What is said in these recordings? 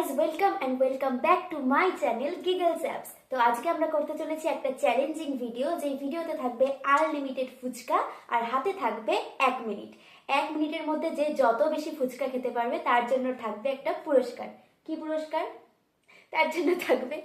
Guys welcome and welcome back to my channel giggles apps তো আজকে আমরা করতে চলেছি একটা চ্যালেঞ্জিং ভিডিও যেই ভিডিওতে থাকবে আনলিমিটেড ফুচকা আর হাতে থাকবে এক মিনিট। এক মিনিটের মধ্যে যে যত বেশি ফুচকা খেতে পারবে, তার জন্য থাকবে একটা পুরস্কার। কি পুরস্কার? তার জন্য থাকবে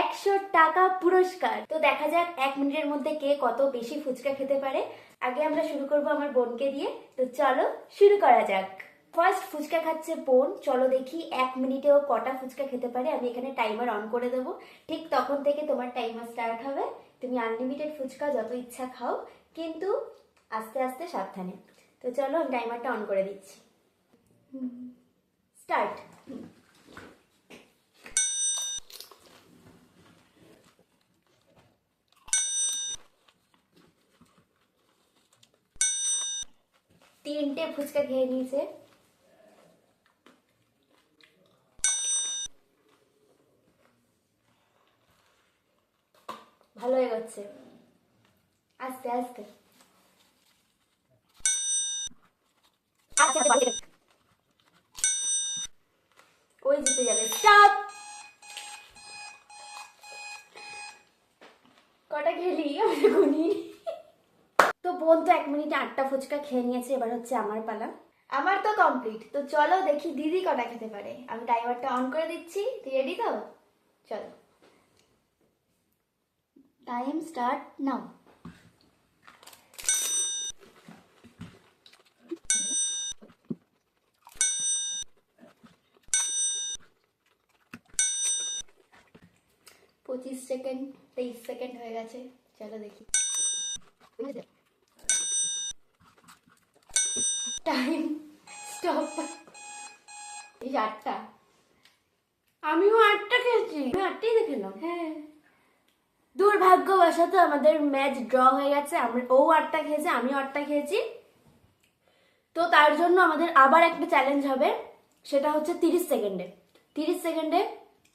একশো টাকা পুরস্কার। তো দেখা যাক এক মিনিটের মধ্যে কে কত বেশি ফুচকা খেতে পারে। আগে আমরা শুরু করব আমার বোনকে দিয়ে। তো চলো শুরু করা যাক। ফার্স্ট ফুচকা খাচ্ছে বোন। চলো দেখি এক মিনিটেও কটা ফুচকা খেতে পারে। আমি এখানে টাইমার অন করে দেবো। ঠিক তখন থেকে তোমার টাইমার স্টার্ট হবে। তুমি আনলিমিটেড ফুচকা যত ইচ্ছা খাও, কিন্তু আস্তে আস্তে সাবধানে। তো চলো আমি টাইমারটা অন করে দিচ্ছি। স্টার্ট তিনটে ফুচকা খেয়ে নিয়েছে। ভালো যাচ্ছে আস্তে আস্তে। ওই জিতে যাবে। স্টপ! কটা খেলি? আমি গুনি। তো বোন তো এক মিনিটে আটটা ফুচকা খেয়ে নিয়েছে, এবার হচ্ছে আমার পালা। আমার তো কমপ্লিট তো চলো দেখি দিদি কটা খেতে পারে। আমি টাইমারটা অন করে দিচ্ছি। রেডি তো? চলো। টাইম স্টার্ট নাও পঁচিশ সেকেন্ড তেইশ সেকেন্ড হয়ে গেছে। চলো দেখি। টাইম স্টপ এই আটটা। আমিও আটটা খেয়েছি। আটটাই দেখলাম হ্যাঁ। দুর্ভাগ্যবশত আমাদের ম্যাচ ড্র হয়ে গেছে। আমরা ও আটটা খেয়েছে আমিও আটটা খেয়েছি। তো তার জন্য আমাদের আবার একটা চ্যালেঞ্জ হবে, সেটা হচ্ছে তিরিশ সেকেন্ডে। তিরিশ সেকেন্ডে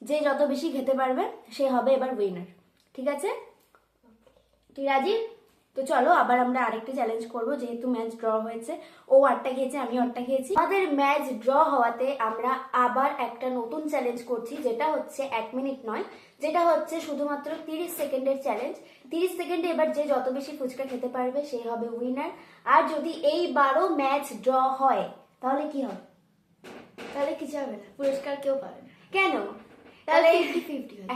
যে যত বেশি খেতে পারবে, সে হবে এবার উইনার ঠিক আছে? তুই রাজি? তো চলো আবার আমরা আরেকটা চ্যালেঞ্জ করব যেহেতু ম্যাচ ড্র হয়েছে। ও আটটা খেয়েছে আমি আটটা খেয়েছি। আমাদের ম্যাচ ড্র হওয়াতে আমরা আবার একটা নতুন চ্যালেঞ্জ করছি যেটা হচ্ছে এক মিনিট নয়। যেটা হচ্ছে শুধুমাত্র তিরিশ সেকেন্ডের চ্যালেঞ্জ তিরিশ সেকেন্ডে এবার যে যত বেশি ফুচকা খেতে পারবে সে হবে উইনার আর যদি এইবারও ম্যাচ ড্র হয় তাহলে কি হবে? তাহলে কিছু হবে না পুরস্কার কেউ পাবে না। কেন? তাহলে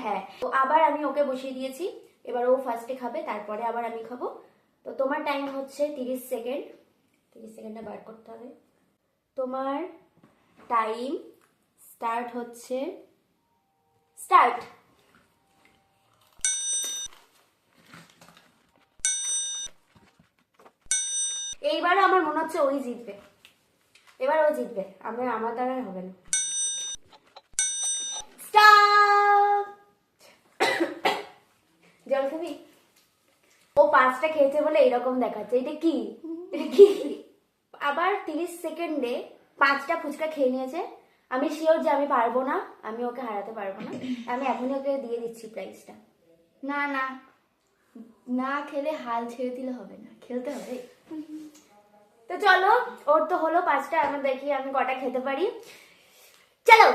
হ্যাঁ তো আবার আমি ওকে বসিয়ে দিয়েছি। এবার ও ফার্স্টে খাবে তারপরে আবার আমি খাব। তো তোমার টাইম হচ্ছে তিরিশ সেকেন্ড তিরিশ সেকেন্ডে বার করতে হবে। তোমার টাইম স্টার্ট হচ্ছে স্টার্ট এইবারও আমার মনে হচ্ছে ওই জিতবে। এবার ও জিতবে। আমরা আমার দ্বারা হবে না। জল খাবি? পাঁচটা খেয়েছে বলে এরকম দেখাচ্ছে। এটা কি? এটা কি? আবার তিরিশ সেকেন্ডে পাঁচটা ফুচকা খেয়ে নিয়েছে। আমি শিওর যে আমি পারব না আমি ওকে হারাতে পারব না। আমি এখনই ওকে দিয়ে দিচ্ছি প্রাইসটা না না। না খেলে হাল ছেড়ে দিলে হবে না। খেলতে হবে। তো চলো ওর তো হলো পাঁচটা আমি দেখি আমি কটা খেতে পারি। চলো।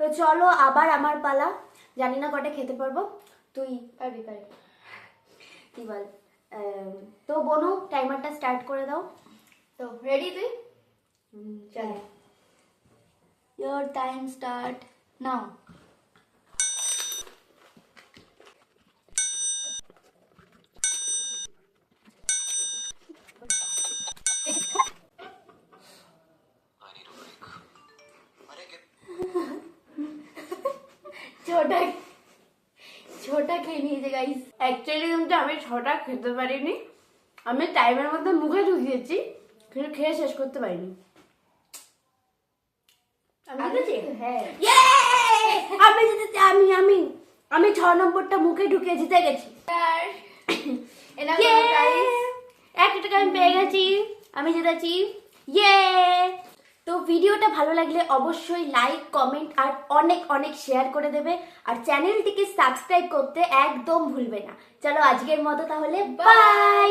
তো চলো আবার আমার পালা। জানি না কটা খেতে পারব। তুই পারবি পারবি। কি বল? তো বনু টাইমারটা স্টার্ট করে দাও। তো রেডি তুই? চল ইয়োর টাইম স্টার্ট নাও ছোটা ছোটা খেয়ে নিয়েছে গাইস অ্যাকচুয়ালি কিন্তু আমি ছটা খেতে পারিনি। আমি টাইমের মধ্যে মুখে ঢুকিয়েছি কিন্তু খেয়ে শেষ করতে পারিনি। আমি জিতেছি হ্যাঁ। আমি আমি আমি। ছ নম্বরটা মুখে ঢুকে জিতে গেছি। একটা টাকা আমি পেয়ে গেছি। আমি জিতেছি ইয়ে তো ভিডিওটা ভালো লাগলে অবশ্যই লাইক কমেন্ট আর অনেক অনেক শেয়ার করে দেবে। আর চ্যানেলটিকে সাবস্ক্রাইব করতে একদম ভুলবে না। চলো আজকের মতো তাহলে বাই